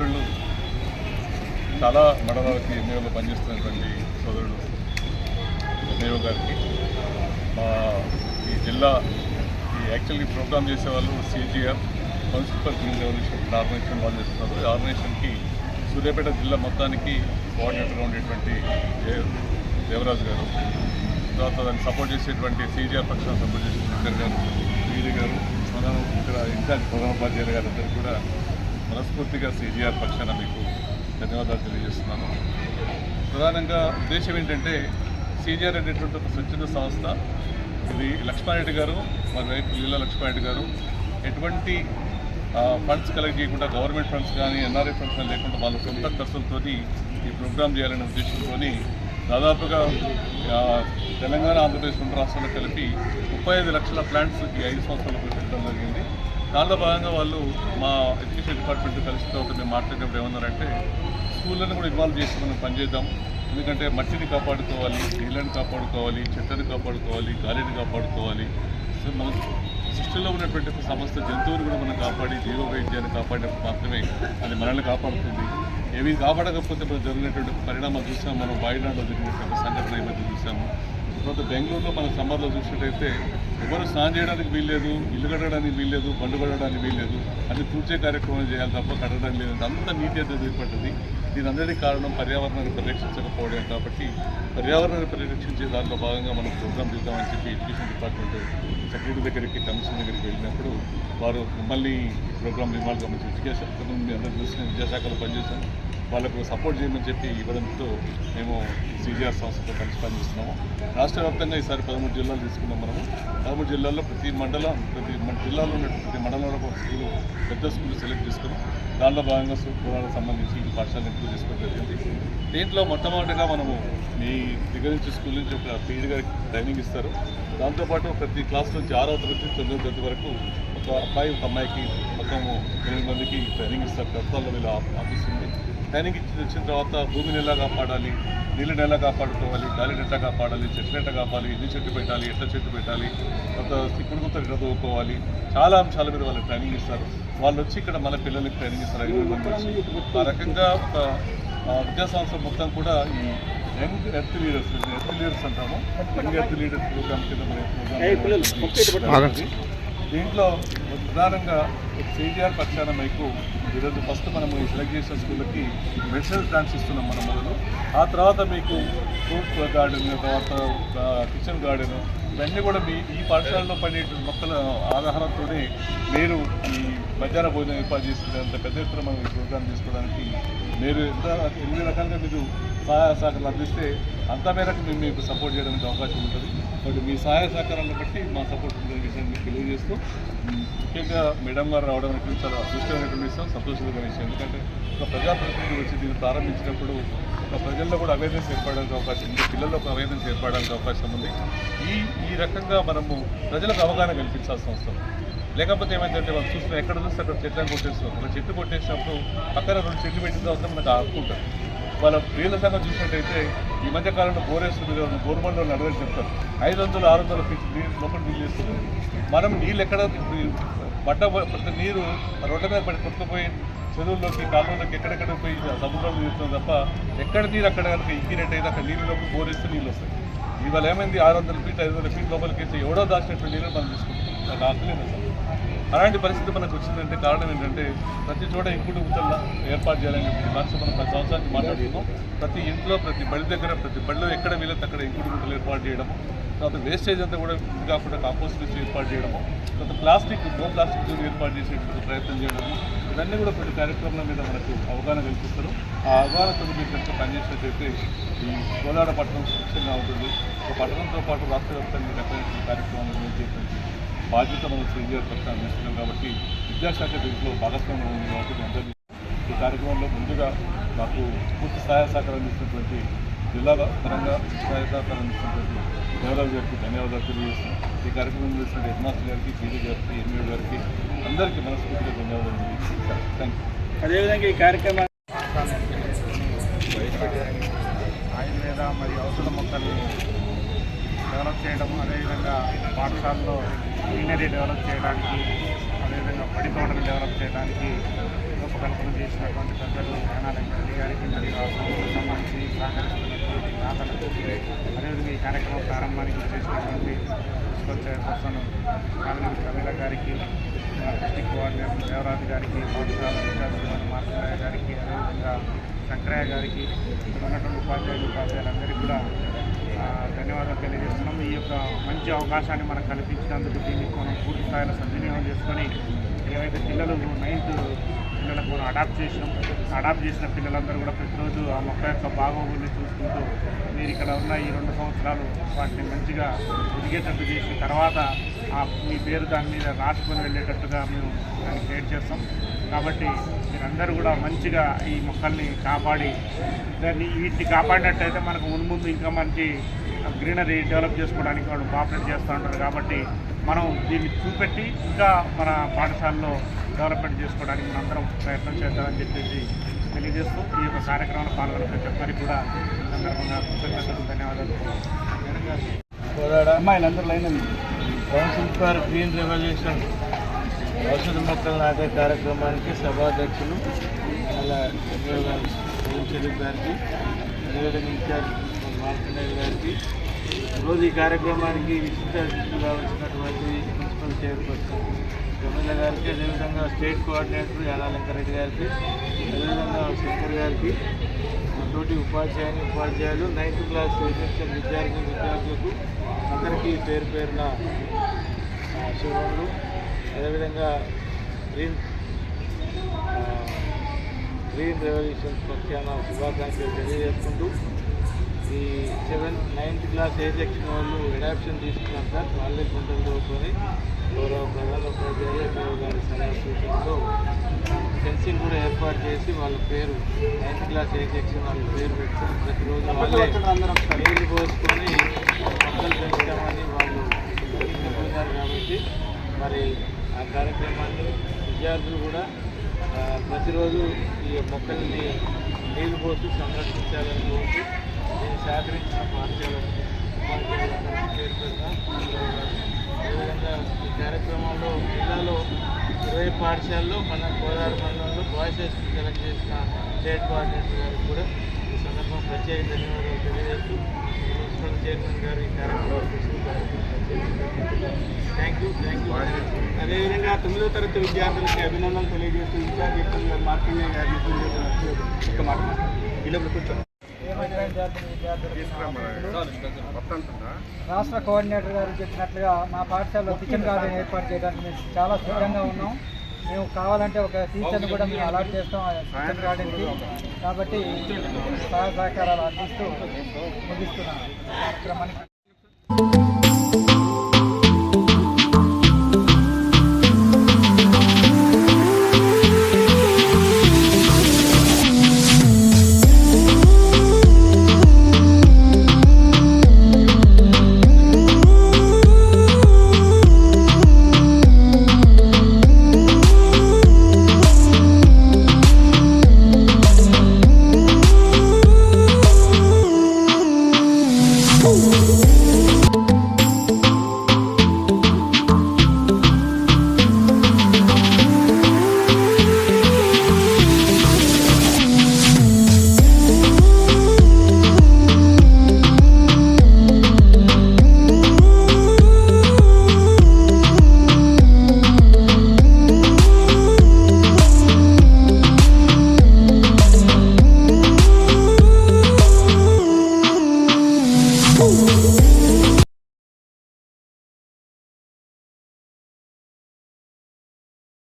మిత్రులు చాలా మండలాలకి ఎన్నికల్లో పనిచేస్తున్నటువంటి సోదరుడు ఎంఏఓ గారికి. మా ఈ జిల్లా ఈ యాక్చువల్గా ప్రోగ్రామ్ చేసే వాళ్ళు CGR municipal green revolution organisation వాళ్ళు చేస్తున్నారు. ఈ ఆర్గనైజేషన్కి సూర్యాపేట జిల్లా మొత్తానికి కోఆర్డినేటర్గా ఉండేటువంటి దేవరాజు గారు తర్వాత దాన్ని సపోర్ట్ చేసేటువంటి సీజీఆర్ పక్షాన్ని సపోర్ట్ చేసిన గారు వీరి గారు మనం ఇక్కడ ఇన్ఛార్జ్ ప్రధానోపాధ్యాయులు గారు అందరికీ కూడా మనస్ఫూర్తిగా సీజీఆర్ పక్షాన మీకు ధన్యవాదాలు తెలియజేస్తున్నాను. ప్రధానంగా ఉద్దేశం ఏంటంటే సీజీఆర్ అనేటువంటి ఒక స్వచ్ఛంద సంస్థ. ఇది లక్ష్మారెడ్డి గారు మరి వైపు లీలా లక్ష్మారెడ్డి గారు. ఎటువంటి ఫండ్స్ కలెక్ట్ చేయకుండా గవర్నమెంట్ ఫండ్స్ కానీ ఎన్ఆర్ఐ ఫండ్స్ కానీ లేకుండా వాళ్ళ సొంత ఖర్చులతో ఈ ప్రోగ్రామ్ చేయాలనే ఉద్దేశంతో దాదాపుగా తెలంగాణ ఆంధ్రప్రదేశ్ రెండు రాష్ట్రాల్లో కలిపి ముప్పై ఐదు లక్షల ప్లాంట్స్ ఈ ఐదు సంవత్సరాలకు పెట్టడం జరిగింది. దానిలో భాగంగా వాళ్ళు మా ఎడ్యుకేషన్ డిపార్ట్మెంట్ కలిసి తర్వాత మేము మాట్లాడినప్పుడు ఏమన్నారంటే స్కూళ్ళను కూడా ఇన్వాల్వ్ చేసి మనం పనిచేద్దాం ఎందుకంటే మట్టిని కాపాడుకోవాలి నీళ్ళని కాపాడుకోవాలి చెట్లను కాపాడుకోవాలి గాలిని కాపాడుకోవాలి. సో మన సృష్టిలో ఉన్నటువంటి సమస్త జంతువులు కూడా మనం కాపాడి జీవ వైద్యాన్ని కాపాడినప్పుడు మాత్రమే అది మనల్ని కాపాడుతుంది. ఏవి కాపాడకపోతే మనం జరిగినటువంటి పరిణామాలు చూసాం మనం వాయినాడులో జరిగినటువంటి సంఘటన ఈ మధ్య చూసాము. తర్వాత బెంగళూరులో మన సమ్మర్లో చూసినట్టయితే ఎవరు స్నానం చేయడానికి వీల్లేదు ఇల్లు కట్టడానికి వీల్లేదు బండు కట్టడానికి వీల్లేదు అది పూర్చే కార్యక్రమం చేయాలి తప్ప కట్టడం లేదు. అంత నీటి అయితే ఏర్పడ్డది దీని కారణం పర్యావరణాన్ని పరిరక్షించకపోవడం కాబట్టి పర్యావరణాన్ని పరిరక్షించే దాంట్లో భాగంగా మనం ప్రోగ్రామ్ చేద్దామని చెప్పి ఎడ్యుకేషన్ డిపార్ట్మెంట్ సెక్రటరీ దగ్గరికి కమిషన్ దగ్గరికి వెళ్ళినప్పుడు వారు మిమ్మల్ని ప్రోగ్రామ్ నిర్మాణం గమనించి ఎడ్యుకేషన్ అందరూ చూసిన విద్యాశాఖలో పనిచేశాను వాళ్ళకు సపోర్ట్ చేయమని చెప్పి ఇవ్వడంతో మేము సీజీఆర్ సంస్థతో కలిసి పనిచేస్తున్నాము. రాష్ట్ర వ్యాప్తంగా ఈసారి పదమూడు జిల్లాలు తీసుకున్నాం మనము. పదమూడు జిల్లాల్లో ప్రతి మండలం ప్రతి జిల్లాలో ఉన్న ప్రతి మండలంలో ఒక పెద్ద స్కూల్ సెలెక్ట్ చేసుకున్నాం దానిలో భాగంగా సూత్రాలకు సంబంధించి ఈ పాఠశాలను ఎంపిక చేసుకోవడం జరిగింది. దీంట్లో మొట్టమొదటిగా మనము మీ దగ్గర నుంచి స్కూల్ నుంచి ఒక పీరియడ్ గారికి ట్రైనింగ్ ఇస్తారు. దాంతోపాటు ప్రతి క్లాస్ నుంచి ఆరో తరగతి తొమ్మిదో తరగతి వరకు ఒక అబ్బాయి ఒక అమ్మాయికి మొత్తం ఎనిమిది మందికి ట్రైనింగ్ ఇస్తారు. ప్రభుత్వాల్లో వీళ్ళు ఆఫీస్ ఉంది. ట్రైనింగ్ ఇచ్చి వచ్చిన తర్వాత భూమిని ఎలా కాపాడాలి? నీళ్ళని ఎలా కాపాడుకోవాలి? గాలిని ఎట్లా కాపాడాలి? చెట్లు ఎట్లా కాపాలి? ఎన్ని చెట్టు పెట్టాలి? ఎట్లా చెట్టు పెట్టాలి? కొంత ఇప్పుడు కొంత ఎట్లా చదువుకోవాలి చాలా అంశాల మీద వాళ్ళు ట్రైనింగ్ ఇస్తారు. వాళ్ళు వచ్చి ఇక్కడ మన పిల్లలకి ట్రైనింగ్ ఇస్తారు. ఐదు మంది వచ్చి ఆ రకంగా ఒక విద్యా సంస్థ మొత్తం కూడా ఈ young earth leaders earth leaders అంటాము. యంగ్ ఎర్త్ లీడర్స్ ప్రోగ్రామ్ కింద ప్రోగ్రామ్ దీంట్లో ప్రధానంగా సీజీఆర్ పక్షాన మీకు ఈరోజు ఫస్ట్ మనము ఈ సెలెక్ట్ చేసిన స్కూళ్ళకి మెడిసినల్ ప్లాన్స్ ఇస్తున్నాం మనం మొదలు. ఆ తర్వాత మీకు ఫ్రూట్ గార్డెన్ తర్వాత కిచెన్ గార్డెను ఇవన్నీ కూడా మీ ఈ పాఠశాలలో పడే మొక్కల ఆధారంతోనే మీరు ఈ మధ్యాహ్న భోజనం ఏర్పాటు చేసుకుంటే అంత పెద్ద ఎత్తున మనం ఈ ప్రోగ్రామ్ తీసుకోవడానికి మీరు ఎంత ఎన్ని రకాలుగా మీరు సహాయ సహకారాలు అందిస్తే అంత మేరకు మేము మీకు సపోర్ట్ చేయడానికి అవకాశం ఉంటుంది. కాబట్టి మీ సహాయ సహకారాలను బట్టి మా సపోర్ట్ ఉందని విషయాన్ని మీకు తెలియజేస్తూ ముఖ్యంగా మేడం గారు రావడం అనేది చాలా అదృష్టమైనటువంటి విషయం సంతోషకరమైన విషయం. ఎందుకంటే ఒక ప్రజాప్రతినిధి వచ్చి దీన్ని ప్రారంభించినప్పుడు ఒక ప్రజల్లో కూడా అవేర్నెస్ ఏర్పడడానికి అవకాశం ఉంది పిల్లల్లో ఒక అవేర్నెస్ ఏర్పడడానికి అవకాశం ఉంది. ఈ ఈ రకంగా మనము ప్రజలకు అవగాహన కల్పించాల్సిన అవసరం. లేకపోతే ఏమైందంటే వాళ్ళు చూసిన ఎక్కడ చూస్తే అక్కడ చెట్లను కొట్టేస్తాం ఒక చెట్టు కొట్టేసినప్పుడు పక్కన రెండు చెట్లు పెట్టిన తర్వాత మనకు ఆపుకుంటారు వాళ్ళ నీళ్ళ సంగతి చూసినట్టయితే ఈ మధ్య కాలంలో బోరేస్తుంది గవర్నమెంట్లో నడవని చెప్తారు. ఐదు వందలు ఆరు వందల ఫీట్ నీళ్ళు లోపల నీళ్ళు వేస్తున్నారు. మనం నీళ్ళు ఎక్కడ పడ్డ ప్రతి నీరు రోడ్ల మీద పడి కొట్టుకుపోయి చెరువుల్లోకి కాలువలోకి ఎక్కడెక్కడ పోయి సముద్రంలో తీస్తున్నాం తప్ప ఎక్కడ నీరు అక్కడ కనుక ఇంకినట్టయితే అక్కడ నీళ్ళు లోపల బోరేస్తే నీళ్ళు వస్తాయి. ఇవాళ ఏమైంది? ఆరు వందల ఫీట్ ఐదు వందల ఫీట్ లోపలికి వెళ్తే ఎవడో దాచినటువంటి నీళ్ళు మనం తీసుకుంటాం నాకు ఆకలేదు అలాంటి పరిస్థితి మనకు వచ్చిందంటే కారణం ఏంటంటే ప్రతి చోట ఇంకుడు గుంతలు ఏర్పాటు చేయాలని చెప్పి మనసు మనం ప్రతి సంవత్సరానికి మాట్లాడుతున్నాం. ప్రతి ఇంట్లో ప్రతి బడి దగ్గర ప్రతి బడిలో ఎక్కడ వీలైతే అక్కడ ఇంకుడు గుట్టలు ఏర్పాటు చేయడము తర్వాత వేస్టేజ్ అంతా కూడా కాకుండా కాంపోస్ట్ ఏర్పాటు చేయడము కొంత ప్లాస్టిక్ నో ప్లాస్టిక్ జోన్ ఏర్పాటు చేసేటువంటి ప్రయత్నం చేయడము ఇవన్నీ కూడా కొన్ని కార్యక్రమాల మీద మనకు అవగాహన కల్పిస్తారు. ఆ అవగాహనతో మీరు కనుక పనిచేసినట్టయితే ఈ కోలాడ పట్టణం సురక్షంగా ఉంటుంది. ఒక పట్టణంతో పాటు రాష్ట్ర వ్యాప్తంగా ఈ రకమైన కార్యక్రమాలు నిర్వహించేటువంటి బాధ్యత మనం సీనియర్ పక్షాన్ని అందిస్తున్నాం కాబట్టి విద్యాశాఖ దీంట్లో భాగస్వామ్యం ఉంది కాబట్టి అందరినీ ఈ కార్యక్రమంలో ముందుగా మాకు పూర్తి సహాయ సహకారం అందిస్తున్నటువంటి జిల్లాల పరంగా సహాయ సహకారం అందిస్తున్నటువంటి దేవరాజు గారికి ధన్యవాదాలు తెలియజేస్తున్నాం. ఈ కార్యక్రమం చేస్తున్న హెడ్ మాస్టర్ గారికి పీజీ గారికి ఎంఈఓ గారికి అందరికీ మనస్ఫూర్తిగా ధన్యవాదాలు థ్యాంక్ యూ అదేవిధంగా ఈ కార్యక్రమాన్ని ఆయుర్వేద మరియు ఔషధ మొక్కల్ని డెవలప్ చేయడం అదేవిధంగా పాఠశాలలో గ్రీనరీ డెవలప్ చేయడానికి అదేవిధంగా పడి తోటలు డెవలప్ చేయడానికి రూపకల్పన చేసినటువంటి పెద్దలు యానాలక్ష్మి రెడ్డి గారికి మరియు ఆ సంస్థకు సంబంధించి సహకరిస్తున్నటువంటి దాతలకు అదేవిధంగా ఈ కార్యక్రమం ప్రారంభానికి చేసినటువంటి మున్సిపల్ చైర్పర్సన్ కాలనీ గారికి మా డిస్టిక్ కోఆర్డినేటర్ దేవరాజు గారికి పాఠశాల విద్యార్థులు మార్కయ్య గారికి అదేవిధంగా శంకరయ్య గారికి ఉన్నటువంటి ఉపాధ్యాయులు ఉపాధ్యాయులందరికీ కూడా ధన్యవాదాలు తెలియజేస్తున్నాం. ఈ యొక్క మంచి అవకాశాన్ని మనకు కల్పించినందుకు దీన్ని మనం పూర్తి స్థాయిలో సద్వినియోగం చేసుకొని ఏవైతే పిల్లలు నైన్త్ పిల్లలకు మనం అడాప్ట్ చేసినాం. అడాప్ట్ చేసిన పిల్లలందరూ కూడా ప్రతిరోజు ఆ మొక్క యొక్క బాగోగుల్ని చూసుకుంటూ మీరు ఇక్కడ ఉన్న ఈ రెండు సంవత్సరాలు వాటిని మంచిగా ఎదిగేటట్టు చేసిన తర్వాత ఆ మీ పేరు దాని మీద రాసుకొని వెళ్ళేటట్టుగా మేము దాన్ని క్రియేట్ చేస్తాం. కాబట్టి మీరందరూ కూడా మంచిగా ఈ మొక్కల్ని కాపాడి దాన్ని వీటిని కాపాడినట్టయితే మనకు మున్ముందు ఇంకా మంచి గ్రీనరీ డెవలప్ చేసుకోవడానికి వాళ్ళు కోఆపరేట్ చేస్తూ ఉంటారు. కాబట్టి మనం దీన్ని చూపెట్టి ఇంకా మన పాఠశాలలో డెవలప్మెంట్ చేసుకోవడానికి మనందరం ప్రయత్నం చేద్దామని చెప్పేసి తెలియజేస్తూ ఈ యొక్క కార్యక్రమంలో పాల్గొన్న ప్రతి ఒక్కరికి కూడా సందర్భంగా కృతజ్ఞతలు ధన్యవాదాలు. అమ్మాయిలందరూ line council for green revolution. ఔషధ మొక్కలు నాటే కార్యక్రమానికి సభాధ్యక్షులు అలా చెరువు గారికి అదేవిధంగా ఇన్ఛార్జ్ మార్కండేయ గారికి రోజు ఈ కార్యక్రమానికి విశిష్ట అతిథులుగా వచ్చినటువంటి మున్సిపల్ చైర్పర్సన్ ఎమ్మెల్యే గారికి అదేవిధంగా స్టేట్ కోఆర్డినేటర్ యానాలంకరెడ్డి గారికి అదేవిధంగా శంకర్ గారికి తోటి ఉపాధ్యాయుని ఉపాధ్యాయులు నైన్త్ క్లాస్ ఎడ్యుకేషన్ విద్యార్థి విద్యార్థులకు అందరికీ పేరు పేరున శుభములు. అదేవిధంగా గ్రీన్ గ్రీన్ రెవల్యూషన్ పక్షాన శుభాకాంక్షలు తెలియజేసుకుంటూ ఈ నైన్త్ క్లాస్ ఏ సెక్షన్ వాళ్ళు అడాప్షన్ తీసుకున్నారు సార్. వాళ్ళే గుంటలు తోడుకొని గౌరవ ప్రధాన ఉపాధ్యాయులు ఎమ్మెల్యే గారి సలహా సూచనతో ఫెన్సింగ్ కూడా ఏర్పాటు చేసి వాళ్ళ పేరు నైన్త్ క్లాస్ ఏ సెక్షన్ వాళ్ళ పేరు పెట్టుకొని ప్రతిరోజు వాళ్ళే నీళ్ళు పోసుకొని మొక్కలు పెంచుతామని వాళ్ళు ప్రతిజ్ఞపడినారు కాబట్టి మరి ఆ కార్యక్రమాన్ని విద్యార్థులు కూడా ప్రతిరోజు ఈ మొక్కల్ని నీళ్ళు పోసి సంరక్షించాలని కోరుతూ సహకరించిన పాఠశాలకు అదేవిధంగా ఈ కార్యక్రమంలో జిల్లాలో ఇరవై పాఠశాలలో మన గోదావరి మండలంలో బాయ్స్ హైస్కూల్ సెలెక్ట్ చేసిన స్టేట్ కోఆర్డినేటర్ గారికి కూడా ఈ సందర్భం ప్రత్యేక ధన్యవాదాలు తెలియజేస్తూ ప్రిన్సిపల్ చైర్మన్ గారు ఈ కార్యక్రమం థ్యాంక్ యూ థ్యాంక్ యూ అదేవిధంగా తొమ్మిదో తరగతి విద్యార్థులకి అభినందనలు తెలియజేస్తూ ఇన్ఛార్జ్ చెప్తున్న మార్కండే గారిని ఒక మాట ఇలా కూర్చోండి రాష్ట్ర కోఆర్డినేటర్ గారు చెప్పినట్లుగా మా పాఠశాలలో కిచెన్ గార్డెన్ ఏర్పాటు చేయడానికి మేము చాలా సిద్ధంగా ఉన్నాం. మేము కావాలంటే ఒక టీచర్ని కూడా మేము అలాట్ చేస్తాం ఆ కిచెన్ గార్డెన్కి. కాబట్టి సహాయ సహకారాలు అందిస్తూ ముగిస్తున్నాం కార్యక్రమానికి